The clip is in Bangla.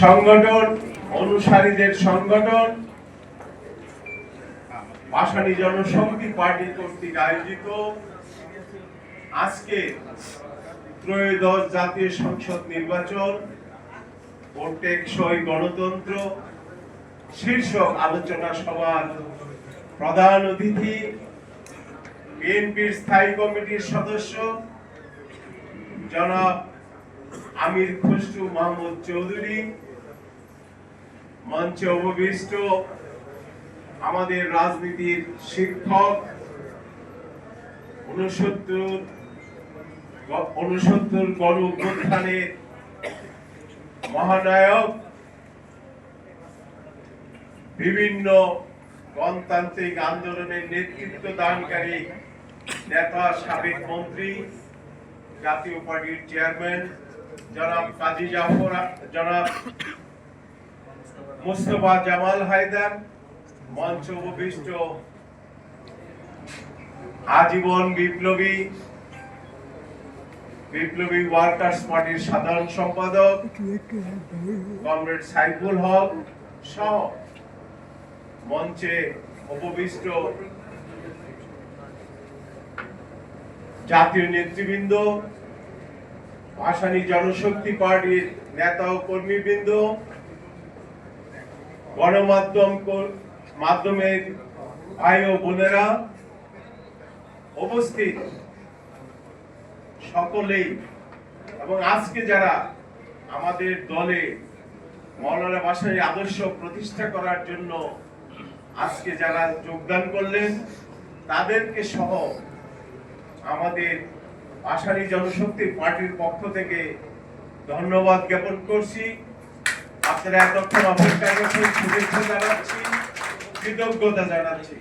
সংগঠন, অনুসারীদের সংগঠন ভাসানী জনশক্তি পার্টি কর্তৃক আয়োজিত। আজকে ত্রয়োদশ জাতীয় সংসদ নির্বাচন ও টেকসই গণতন্ত্র, শীর্ষক আলোচনা সভার প্রধান অতিথি, বিএনপির স্থায়ী কমিটির সদস্য, জনাব আমির খসরু মাহমুদ চৌধুরী, মঞ্চে উপবিষ্ট আমাদের রাজনীতির শিক্ষক উনসত্তর উনসত্তর গণ অভ্যুত্থানের মহানায়ক, বিভিন্ন গণতান্ত্রিক আন্দোলনের নেতৃত্ব দানকারী নেতা সাবেক মন্ত্রী জাতীয় পার্টির চেয়ারম্যান জনাব কাজী জাফর জনাব মুস্তফা জামাল হায়দার, মঞ্চ উপবিষ্ট আজীবন বিপ্লবী বিপ্লবী ওয়ার্কার্স পার্টির সাধারণ সম্পাদক, কমরেড সাইফুল হক সহ মঞ্চে উপবিষ্ট জাতীয় নেতৃবৃন্দ, ভাসানী জনশক্তি পার্টির নেতা ও কর্মীবৃন্দ, গণমাধ্যম মাধ্যমের ভাই ও বোনেরা উপস্থিত। সকলেই এবং আজকে যারা আমাদের দলে মৌলানা ভাসানী আদর্শ প্রতিষ্ঠা করার জন্য আজকে যারা যোগদান করলেন, তাদেরকে সহ আমাদের আশারি জনশক্তি পার্টির পক্ষ থেকে ধন্যবাদ জ্ঞাপন করছি। আপনারা এতক্ষণ অপেক্ষা করছেন, শুভেচ্ছা জানাচ্ছি, কৃতজ্ঞতা জানাচ্ছি।